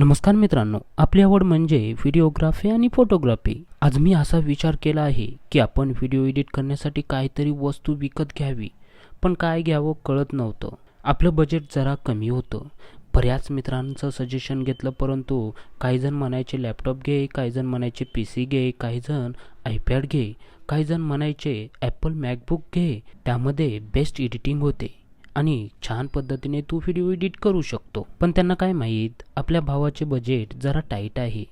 नमस्कार मित्रांनो आपली आवड म्हणजे व्हिडिओग्राफी आणि फोटोग्राफी. आज मी असा विचार केला आहे की आपण व्हिडिओ एडिट करण्यासाठी काहीतरी वस्तू विकत घ्यावी पण काय घ्यावं कळत नव्हतं. आपलं बजेट जरा कमी होतं. बऱ्याच मित्रांचं सजेशन घेतलं परंतु काहीजण म्हणायचे लॅपटॉप घे काहीजण म्हणायचे पी सी घे काहीजण आयपॅड घे काहीजण म्हणायचे ॲपल मॅकबुक घे. त्यामध्ये बेस्ट एडिटिंग होते. आणि छान पद्धतीने तू व्हिडिओ एडिट करू शकतो. पण त्यांना काय माहीत? आपल्या भावाचे बजेट जरा टाईट आहे.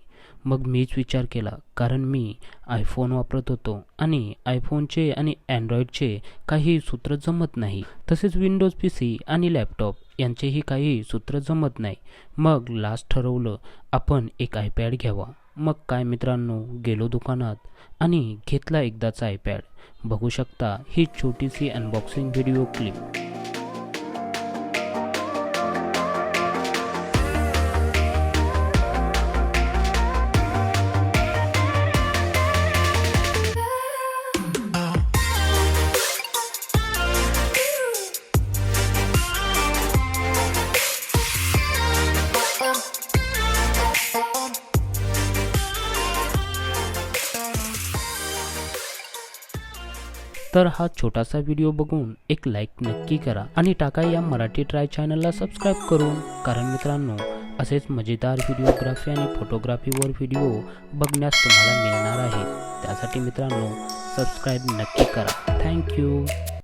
मग मीच विचार केला कारण मी आयफोन वापरत होतो आणि आयफोनचे आणि अँड्रॉईडचे काही सूत्र जमत नाही. तसेच विंडोज पी सी आणि लॅपटॉप यांचेही काही सूत्र जमत नाही. मग लास्ट ठरवलं आपण एक आयपॅड घ्यावा. मग काय मित्रांनो गेलो दुकानात आणि घेतला एकदाचा आयपॅड बघू शकता ही छोटीशी अनबॉक्सिंग व्हिडिओ क्लिप तर हा छोटासा व्हिडिओ बघून एक लाईक नक्की करा आणि टाका या मराठी ट्राय चॅनलला सबस्क्राईब करून. कारण मित्रांनो असेच मजेदार व्हिडिओग्राफी आणि फोटोग्राफीवर व्हिडिओ बघण्यास तुम्हाला मिळणार आहे. त्यासाठी मित्रांनो सबस्क्राईब नक्की करा. थँक्यू